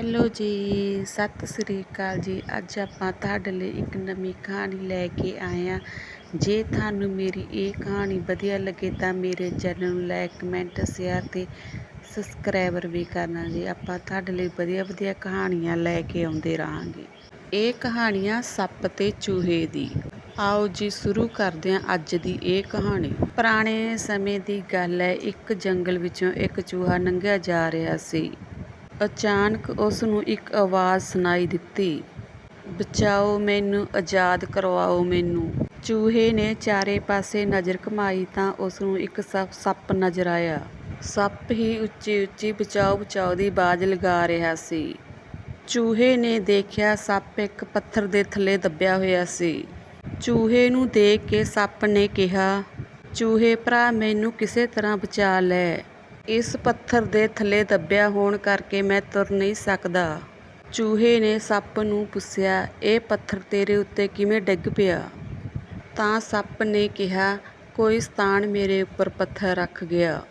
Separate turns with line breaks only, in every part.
Hello ਜੀ, ਸਤਿ ਸ੍ਰੀ ਅਕਾਲ ਜੀ। ਅੱਜ ਆਪਾਂ ਤੁਹਾਡੇ ਲਈ ਇੱਕ ਨਵੀਂ ਕਹਾਣੀ ਲੈ ਕੇ ਆਏ ਹਾਂ। ਜੇ ਤੁਹਾਨੂੰ ਮੇਰੀ ਇਹ ਕਹਾਣੀ ਵਧੀਆ ਲੱਗੇ ਤਾਂ ਮੇਰੇ ਚੈਨਲ ਨੂੰ ਲਾਈਕ, ਕਮੈਂਟ, ਸ਼ੇਅਰ ਤੇ ਸਬਸਕ੍ਰਾਈਬਰ ਵੀ ਕਰਨਾ ਜੀ। ਆਪਾਂ ਤੁਹਾਡੇ ਲਈ ਵਧੀਆ ਵਧੀਆ ਕਹਾਣੀਆਂ ਲੈ ਕੇ ਆਉਂਦੇ ਰਹਾਂਗੇ। ਇਹ ਕਹਾਣੀਆਂ ਸੱਪ ਤੇ ਚੂਹੇ ਦੀ। ਆਓ ਜੀ, ਸ਼ੁਰੂ ਕਰਦੇ ਹਾਂ ਅੱਜ ਦੀ ਇਹ ਕਹਾਣੀ। ਪੁਰਾਣੇ ਸਮੇਂ ਦੀ ਗੱਲ ਹੈ, ਇੱਕ ਜੰਗਲ ਵਿੱਚੋਂ ਇੱਕ ਚੂਹਾ ਲੰਘਿਆ ਜਾ ਰਿਹਾ ਸੀ। ਅਚਾਨਕ ਉਸ ਨੂੰ ਇੱਕ ਆਵਾਜ਼ ਸੁਣਾਈ ਦਿੱਤੀ। ਬਚਾਓ ਮੈਨੂੰ, ਆਜ਼ਾਦ ਕਰਵਾਓ ਮੈਨੂੰ। ਚੂਹੇ ਨੇ ਚਾਰੇ ਪਾਸੇ ਨਜ਼ਰ ਘੁਮਾਈ ਤਾਂ ਉਸ ਨੂੰ ਇੱਕ ਸੱਪ ਸੱਪ ਨਜ਼ਰ ਆਇਆ। ਸੱਪ ਹੀ ਉੱਚੀ ਉੱਚੀ ਬਚਾਓ ਬਚਾਓ ਦੀ ਆਵਾਜ਼ ਲਗਾ ਰਿਹਾ ਸੀ। ਚੂਹੇ ਨੇ ਦੇਖਿਆ ਸੱਪ ਇੱਕ ਪੱਥਰ ਦੇ ਥੱਲੇ ਦੱਬਿਆ ਹੋਇਆ ਸੀ। ਚੂਹੇ ਨੂੰ ਦੇਖ ਕੇ ਸੱਪ ਨੇ ਕਿਹਾ, ਚੂਹੇ ਭਰਾ, ਮੈਨੂੰ ਕਿਸੇ ਤਰ੍ਹਾਂ ਬਚਾ ਲੈ। ਇਸ ਪੱਥਰ ਦੇ ਥੱਲੇ ਦੱਬਿਆ ਹੋਣ ਕਰਕੇ ਮੈਂ ਤੁਰ ਨਹੀਂ ਸਕਦਾ। ਚੂਹੇ ਨੇ ਸੱਪ ਨੂੰ ਪੁੱਛਿਆ, ਇਹ ਪੱਥਰ ਤੇਰੇ ਉੱਤੇ ਕਿਵੇਂ ਡਿੱਗ ਪਿਆ? ਤਾਂ ਸੱਪ ਨੇ ਕਿਹਾ, ਕੋਈ ਸਤਾਨ ਮੇਰੇ ਉੱਪਰ ਪੱਥਰ ਰੱਖ ਗਿਆ।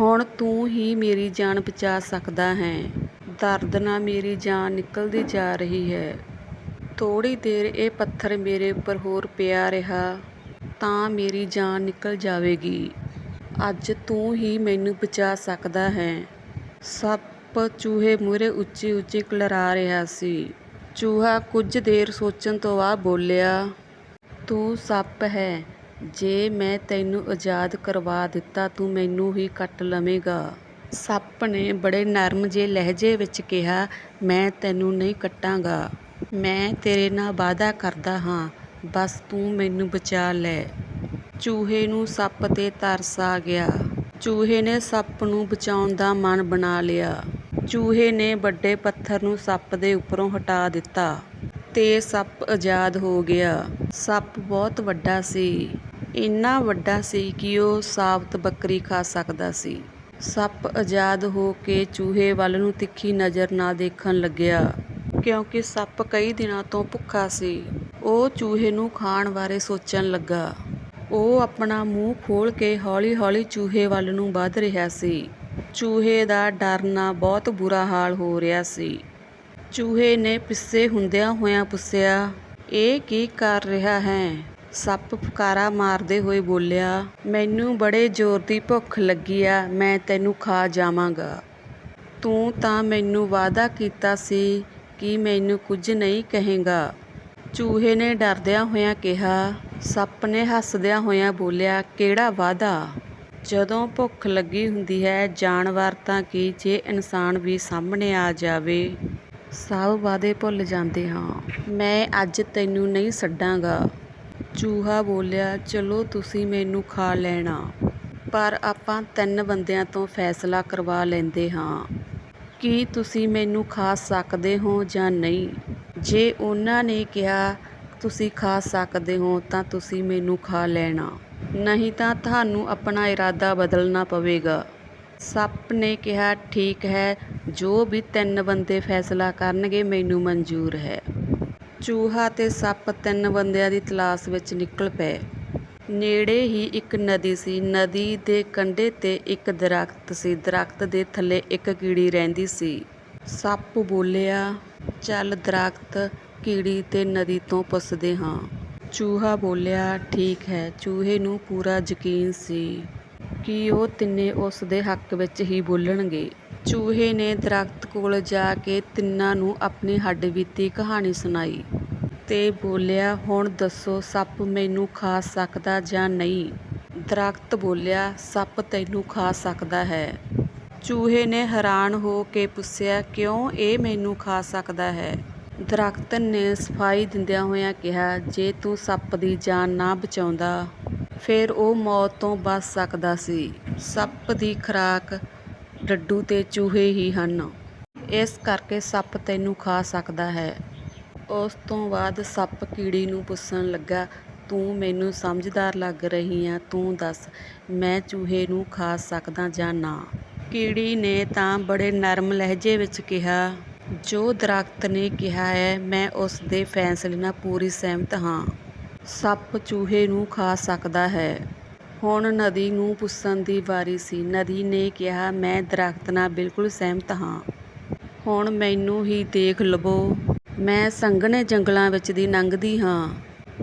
ਹੁਣ ਤੂੰ ਹੀ ਮੇਰੀ ਜਾਨ ਬਚਾ ਸਕਦਾ ਹੈ। ਦਰਦ ਨਾਲ ਮੇਰੀ ਜਾਨ ਨਿਕਲਦੀ ਜਾ ਰਹੀ ਹੈ। ਥੋੜੀ ਦੇਰ ਇਹ ਪੱਥਰ ਮੇਰੇ ਉੱਪਰ ਹੋਰ ਪਿਆ ਰਿਹਾ ਤਾਂ ਮੇਰੀ ਜਾਨ ਨਿਕਲ ਜਾਵੇਗੀ। ਅੱਜ ਤੂੰ ਹੀ ਮੈਨੂੰ ਬਚਾ ਸਕਦਾ ਹੈ। ਸੱਪ ਚੂਹੇ ਮੂਹਰੇ ਉੱਚੀ ਉੱਚੀ ਕਿਲਰਾ ਰਿਹਾ ਸੀ। ਚੂਹਾ ਕੁਝ ਦੇਰ ਸੋਚਣ ਤੋਂ ਬਾਅਦ ਬੋਲਿਆ, ਤੂੰ ਸੱਪ ਹੈ। ਜੇ ਮੈਂ ਤੈਨੂੰ ਆਜ਼ਾਦ ਕਰਵਾ ਦਿੱਤਾ, ਤੂੰ ਮੈਨੂੰ ਹੀ ਕੱਟ ਲਵੇਂਗਾ। ਸੱਪ ਨੇ ਬੜੇ ਨਰਮ ਜਿਹੇ ਲਹਿਜੇ ਵਿੱਚ ਕਿਹਾ, ਮੈਂ ਤੈਨੂੰ ਨਹੀਂ ਕੱਟਾਂਗਾ। ਮੈਂ ਤੇਰੇ ਨਾਲ ਵਾਅਦਾ ਕਰਦਾ ਹਾਂ। ਬਸ ਤੂੰ ਮੈਨੂੰ ਬਚਾ ਲੈ। ਚੂਹੇ ਨੂੰ ਸੱਪ ਤੇ ਤਰਸ ਆ ਗਿਆ। ਚੂਹੇ ਨੇ ਸੱਪ ਨੂੰ ਬਚਾਉਣ ਦਾ ਮਨ ਬਣਾ ਲਿਆ। ਚੂਹੇ ਨੇ ਵੱਡੇ ਪੱਥਰ ਨੂੰ ਸੱਪ ਦੇ ਉੱਪਰੋਂ ਹਟਾ ਦਿੱਤਾ ਤੇ ਸੱਪ ਆਜ਼ਾਦ ਹੋ ਗਿਆ। ਸੱਪ ਬਹੁਤ ਵੱਡਾ ਸੀ। ਇੰਨਾ ਵੱਡਾ ਸੀ ਕਿ ਉਹ ਸਾਬਤ ਬੱਕਰੀ ਖਾ ਸਕਦਾ ਸੀ। ਸੱਪ ਆਜ਼ਾਦ ਹੋ ਕੇ ਚੂਹੇ ਵੱਲ ਨੂੰ ਤਿੱਖੀ ਨਜ਼ਰ ਨਾਲ ਦੇਖਣ ਲੱਗਿਆ ਕਿਉਂਕਿ ਸੱਪ ਕਈ ਦਿਨਾਂ ਤੋਂ ਭੁੱਖਾ ਸੀ। ਉਹ ਚੂਹੇ ਨੂੰ ਖਾਣ ਬਾਰੇ ਸੋਚਣ ਲੱਗਾ। ਉਹ ਆਪਣਾ ਮੂੰਹ ਖੋਲ ਕੇ ਹੌਲੀ-ਹੌਲੀ ਚੂਹੇ ਵੱਲ ਨੂੰ ਵੱਧ ਰਿਹਾ ਸੀ। ਚੂਹੇ ਦਾ ਡਰਨਾ ਬਹੁਤ ਬੁਰਾ ਹਾਲ ਹੋ ਰਿਹਾ ਸੀ। ਚੂਹੇ ਨੇ ਪਿੱਛੇ ਹੁੰਦਿਆਂ ਹੋਇਆਂ ਪੁੱਛਿਆ, ਇਹ ਕੀ ਕਰ ਰਿਹਾ ਹੈ? ਸੱਪ ਫੁਕਾਰਾ ਮਾਰਦੇ ਹੋਏ ਬੋਲਿਆ, ਮੈਨੂੰ ਬੜੇ ਜ਼ੋਰ ਦੀ ਭੁੱਖ ਲੱਗੀ ਆ, ਮੈਂ ਤੈਨੂੰ ਖਾ ਜਾਵਾਂਗਾ। ਤੂੰ ਤਾਂ ਮੈਨੂੰ ਵਾਅਦਾ ਕੀਤਾ ਸੀ ਕਿ ਮੈਨੂੰ ਕੁਝ ਨਹੀਂ ਕਹੇਗਾ। ਚੂਹੇ ਨੇ ਡਰਦਿਆਂ ਹੋਇਆਂ ਕਿਹਾ ਸੱਪ ਨੇ ਹੱਸਦਿਆਂ ਹੋਇਆਂ ਬੋਲਿਆ, ਕਿਹੜਾ ਵਾਅਦਾ ਜਦੋਂ ਭੁੱਖ ਲੱਗੀ ਹੁੰਦੀ ਹੈ, ਜਾਨਵਰ ਤਾਂ ਕੀ ਜੇ ਇਨਸਾਨ ਵੀ ਸਾਹਮਣੇ ਆ ਜਾਵੇ? ਸਭ ਵਾਅਦੇ ਭੁੱਲ ਜਾਂਦੇ ਹਾਂ। ਮੈਂ ਅੱਜ ਤੈਨੂੰ ਨਹੀਂ ਛੱਡਾਂਗਾ ਚੂਹਾ ਬੋਲਿਆ, ਚਲੋ ਤੁਸੀਂ ਮੈਨੂੰ ਖਾ ਲੈਣਾ, ਪਰ ਆਪਾਂ ਤਿੰਨ ਬੰਦਿਆਂ ਤੋਂ ਫੈਸਲਾ ਕਰਵਾ ਲੈਂਦੇ ਹਾਂ। ਕੀ ਤੁਸੀਂ ਮੈਨੂੰ ਖਾ ਸਕਦੇ ਹੋ ਜਾਂ ਨਹੀਂ? ਜੇ ਉਹਨਾਂ ਨੇ ਕਿਹਾ ਤੁਸੀਂ ਖਾ ਸਕਦੇ ਹੋ ਤਾਂ ਤੁਸੀਂ ਮੈਨੂੰ ਖਾ ਲੈਣਾ। ਨਹੀਂ ਤਾਂ ਤੁਹਾਨੂੰ ਆਪਣਾ ਇਰਾਦਾ ਬਦਲਣਾ ਪਵੇਗਾ। ਸੱਪ ਨੇ ਕਿਹਾ, ਠੀਕ ਹੈ, ਜੋ ਵੀ ਤਿੰਨ ਬੰਦੇ ਫੈਸਲਾ ਕਰਨਗੇ, ਮੈਨੂੰ ਮਨਜ਼ੂਰ ਹੈ। ਚੂਹਾ ਤੇ ਸੱਪ ਤਿੰਨ ਬੰਦਿਆਂ ਦੀ ਤਲਾਸ਼ ਵਿੱਚ ਨਿਕਲ ਪਏ। ਨੇੜੇ ਹੀ ਇੱਕ ਨਦੀ ਸੀ। ਨਦੀ ਦੇ ਕੰਢੇ ਤੇ ਇੱਕ ਦਰਖਤ ਸੀ। ਦਰਖਤ ਦੇ ਥੱਲੇ ਇੱਕ ਕੀੜੀ ਰਹਿੰਦੀ ਸੀ। ਸੱਪ ਬੋਲਿਆ, ਚੱਲ ਦਰਖਤ ਕੀੜੀ ਤੇ ਨਦੀ ਤੋਂ ਪੁੱਛਦੇ ਹਾਂ। ਚੂਹਾ ਬੋਲਿਆ, ਠੀਕ ਹੈ। ਚੂਹੇ ਨੂੰ ਪੂਰਾ ਯਕੀਨ ਸੀ ਕਿ ਉਹ ਤਿੰਨੇ ਉਸ ਦੇ ਹੱਕ ਵਿੱਚ ਹੀ ਬੋਲਣਗੇ। ਚੂਹੇ ਨੇ ਦਰਖਤ ਕੋਲ ਜਾ ਕੇ ਤਿੰਨਾਂ ਨੂੰ ਆਪਣੀ ਹੱਡਬੀਤੀ ਕਹਾਣੀ ਸੁਣਾਈ ਤੇ ਬੋਲਿਆ, ਹੁਣ ਦੱਸੋ, ਸੱਪ ਮੈਨੂੰ ਖਾ ਸਕਦਾ ਜਾਂ ਨਹੀਂ? ਦਰਖਤ ਬੋਲਿਆ, ਸੱਪ ਤੈਨੂੰ ਖਾ ਸਕਦਾ ਹੈ। ਚੂਹੇ ਨੇ ਹੈਰਾਨ ਹੋ ਕੇ ਪੁੱਛਿਆ, ਕਿਉਂ ਇਹ ਮੈਨੂੰ ਖਾ ਸਕਦਾ ਹੈ? ਦਰੱਖਤ ਨੇ ਸਫ਼ਾਈ ਦਿੰਦਿਆਂ ਹੋਇਆਂ ਕਿਹਾ, ਜੇ ਤੂੰ ਸੱਪ ਦੀ ਜਾਨ ਨਾ ਬਚਾਉਂਦਾ, ਫਿਰ ਉਹ ਮੌਤ ਤੋਂ ਬਚ ਸਕਦਾ ਸੀ। ਸੱਪ ਦੀ ਖੁਰਾਕ ਡੱਡੂ ਤੇ ਚੂਹੇ ਹੀ ਹਨ। ਇਸ ਕਰਕੇ ਸੱਪ ਤੈਨੂੰ ਖਾ ਸਕਦਾ ਹੈ। ਉਸ ਤੋਂ ਬਾਅਦ ਸੱਪ ਕੀੜੀ ਨੂੰ ਪੁੱਛਣ ਲੱਗਾ, ਤੂੰ ਮੈਨੂੰ ਸਮਝਦਾਰ ਲੱਗ ਰਹੀ ਆ, ਤੂੰ ਦੱਸ, ਮੈਂ ਚੂਹੇ ਨੂੰ ਖਾ ਸਕਦਾ ਜਾਂ ਨਾ? ਕੀੜੀ ਨੇ ਤਾਂ ਬੜੇ ਨਰਮ ਲਹਿਜੇ ਵਿੱਚ ਕਿਹਾ ਜੋ ਦਰੱਖਤ ਨੇ ਕਿਹਾ ਹੈ, ਮੈਂ ਉਸ ਦੇ ਫੈਸਲੇ ਨਾਲ ਪੂਰੀ ਸਹਿਮਤ ਹਾਂ। ਸੱਪ ਚੂਹੇ ਨੂੰ ਖਾ ਸਕਦਾ ਹੈ। ਹੁਣ ਨਦੀ ਨੂੰ ਪੁੱਛਣ ਦੀ ਵਾਰੀ ਸੀ। ਨਦੀ ਨੇ ਕਿਹਾ, ਮੈਂ ਦਰੱਖਤ ਨਾਲ ਬਿਲਕੁਲ ਸਹਿਮਤ ਹਾਂ। ਹੁਣ ਮੈਨੂੰ ਹੀ ਦੇਖ ਲਵੋ। ਮੈਂ ਸੰਘਣੇ ਜੰਗਲਾਂ ਵਿੱਚ ਦੀ ਲੰਘਦੀ ਹਾਂ।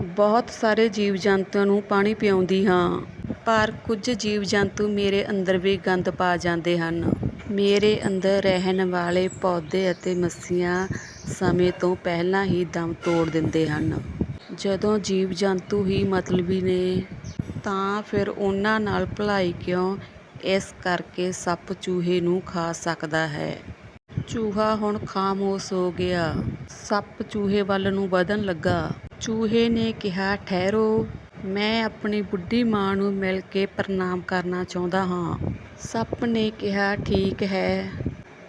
ਬਹੁਤ ਸਾਰੇ ਜੀਵ ਜੰਤੂਆਂ ਨੂੰ ਪਾਣੀ ਪਿਆਉਂਦੀ ਹਾਂ। ਪਰ ਕੁਝ ਜੀਵ ਜੰਤੂ ਮੇਰੇ ਅੰਦਰ ਵੀ ਗੰਦ ਪਾ ਜਾਂਦੇ ਹਨ। ਮੇਰੇ ਅੰਦਰ ਰਹਿਣ ਵਾਲੇ ਪੌਦੇ ਅਤੇ ਮੱਛੀਆਂ ਸਮੇਂ ਤੋਂ ਪਹਿਲਾਂ ਹੀ ਦਮ ਤੋੜ ਦਿੰਦੇ ਹਨ। ਜਦੋਂ ਜੀਵ ਜੰਤੂ ਹੀ ਮਤਲਬੀ ਨੇ, ਤਾਂ ਫਿਰ ਉਹਨਾਂ ਨਾਲ ਭਲਾਈ ਕਿਉਂ ਇਸ ਕਰਕੇ ਸੱਪ ਚੂਹੇ ਨੂੰ ਖਾ ਸਕਦਾ ਹੈ? ਚੂਹਾ ਹੁਣ ਖਾਮੋਸ਼ ਹੋ ਗਿਆ। ਸੱਪ ਚੂਹੇ ਵੱਲ ਨੂੰ ਵਧਣ ਲੱਗਾ। ਚੂਹੇ ਨੇ ਕਿਹਾ, ਠਹਿਰੋ। ਮੈਂ ਆਪਣੀ ਬੁੱਢੀ ਮਾਂ ਨੂੰ ਮਿਲ ਕੇ ਪ੍ਰਣਾਮ ਕਰਨਾ ਚਾਹੁੰਦਾ ਹਾਂ। ਸੱਪ ਨੇ ਕਿਹਾ, ਠੀਕ ਹੈ,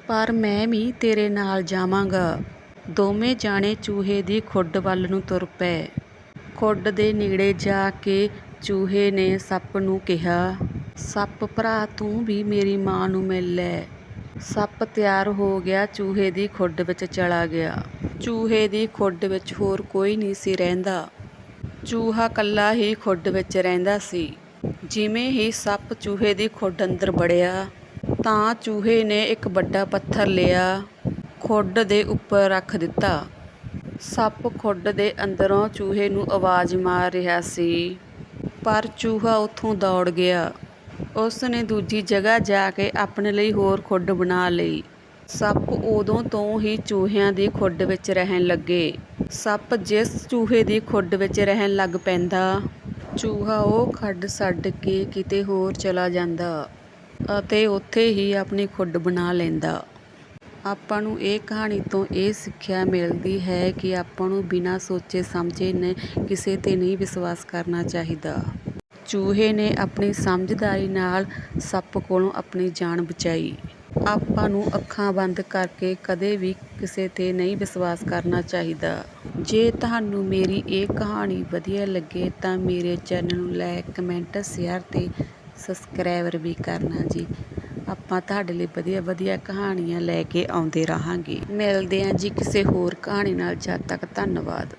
ਪਰ ਮੈਂ ਵੀ ਤੇਰੇ ਨਾਲ ਜਾਵਾਂਗਾ। ਦੋਵੇਂ ਜਾਣੇ ਚੂਹੇ ਦੀ ਖੁੱਡ ਵੱਲ ਨੂੰ ਤੁਰ ਪਏ। ਖੁੱਡ ਦੇ ਨੇੜੇ ਜਾ ਕੇ ਚੂਹੇ ਨੇ ਸੱਪ ਨੂੰ ਕਿਹਾ, ਸੱਪ ਭਰਾ, ਤੂੰ ਵੀ ਮੇਰੀ ਮਾਂ ਨੂੰ ਮਿਲ ਲੈ। ਸੱਪ ਤਿਆਰ ਹੋ ਗਿਆ, ਚੂਹੇ ਦੀ ਖੁੱਡ ਵਿੱਚ ਚਲਾ ਗਿਆ। ਚੂਹੇ ਦੀ ਖੁੱਡ ਵਿੱਚ ਹੋਰ ਕੋਈ ਨਹੀਂ ਸੀ ਰਹਿੰਦਾ। ਚੂਹਾ ਕੱਲਾ ਹੀ ਖੁੱਡ ਵਿੱਚ ਰਹਿੰਦਾ ਸੀ। ਜਿਵੇਂ ਹੀ ਸੱਪ ਚੂਹੇ ਦੀ ਖੁੱਡ ਅੰਦਰ ਵੜਿਆ, ਤਾਂ ਚੂਹੇ ਨੇ ਇੱਕ ਵੱਡਾ ਪੱਥਰ ਲਿਆ, ਖੁੱਡ ਦੇ ਉੱਪਰ ਰੱਖ ਦਿੱਤਾ। ਸੱਪ ਖੁੱਡ ਦੇ ਅੰਦਰੋਂ ਚੂਹੇ ਨੂੰ ਆਵਾਜ਼ ਮਾਰ ਰਿਹਾ ਸੀ, ਪਰ ਚੂਹਾ ਉੱਥੋਂ ਦੌੜ ਗਿਆ। ਉਸ ਨੇ ਦੂਜੀ ਜਗ੍ਹਾ ਜਾ ਕੇ ਆਪਣੇ ਲਈ ਹੋਰ ਖੁੱਡ ਬਣਾ ਲਈ। ਸੱਪ ਉਦੋਂ ਤੋਂ ਹੀ ਚੂਹਿਆਂ ਦੀ ਖੁੱਡ ਵਿੱਚ ਰਹਿਣ ਲੱਗੇ। ਸੱਪ ਜਿਸ ਚੂਹੇ ਦੀ ਖੁੱਡ ਵਿੱਚ ਰਹਿਣ ਲੱਗ ਪੈਂਦਾ। ਚੂਹਾ ਉਹ ਖੱਡ ਛੱਡ ਕੇ ਕਿਤੇ ਹੋਰ ਚਲਾ ਜਾਂਦਾ ਅਤੇ ਉੱਥੇ ਹੀ ਆਪਣੀ ਖੁੱਡ ਬਣਾ ਲੈਂਦਾ। ਆਪਾਂ ਨੂੰ ਇਹ ਕਹਾਣੀ ਤੋਂ ਇਹ ਸਿੱਖਿਆ ਮਿਲਦੀ ਹੈ ਕਿ ਆਪਾਂ ਨੂੰ ਬਿਨਾਂ ਸੋਚੇ ਸਮਝੇ ਨੇ ਕਿਸੇ ਤੇ ਨਹੀਂ ਵਿਸ਼ਵਾਸ ਕਰਨਾ ਚਾਹੀਦਾ। ਚੂਹੇ ਨੇ ਆਪਣੀ ਸਮਝਦਾਰੀ ਨਾਲ ਸੱਪ ਕੋਲੋਂ ਆਪਣੀ ਜਾਨ ਬਚਾਈ। ਆਪਾਂ ਨੂੰ ਅੱਖਾਂ ਬੰਦ ਕਰਕੇ ਕਦੇ ਵੀ ਕਿਸੇ ਤੇ ਨਹੀਂ ਵਿਸ਼ਵਾਸ ਕਰਨਾ ਚਾਹੀਦਾ। ਜੇ ਤੁਹਾਨੂੰ ਮੇਰੀ ਇਹ ਕਹਾਣੀ ਵਧੀਆ ਲੱਗੇ ਤਾਂ ਮੇਰੇ ਚੈਨਲ ਨੂੰ ਲਾਈਕ, ਕਮੈਂਟ, ਸ਼ੇਅਰ ਅਤੇ ਸਬਸਕ੍ਰਾਈਬਰ ਵੀ ਕਰਨਾ ਜੀ। ਆਪਾਂ ਤੁਹਾਡੇ ਲਈ ਵਧੀਆ ਵਧੀਆ ਕਹਾਣੀਆਂ ਲੈ ਕੇ ਆਉਂਦੇ ਰਹਾਂਗੇ। ਮਿਲਦੇ ਹਾਂ ਜੀ ਕਿਸੇ ਹੋਰ ਕਹਾਣੀ ਨਾਲ। ਜਦ ਤੱਕ ਧੰਨਵਾਦ।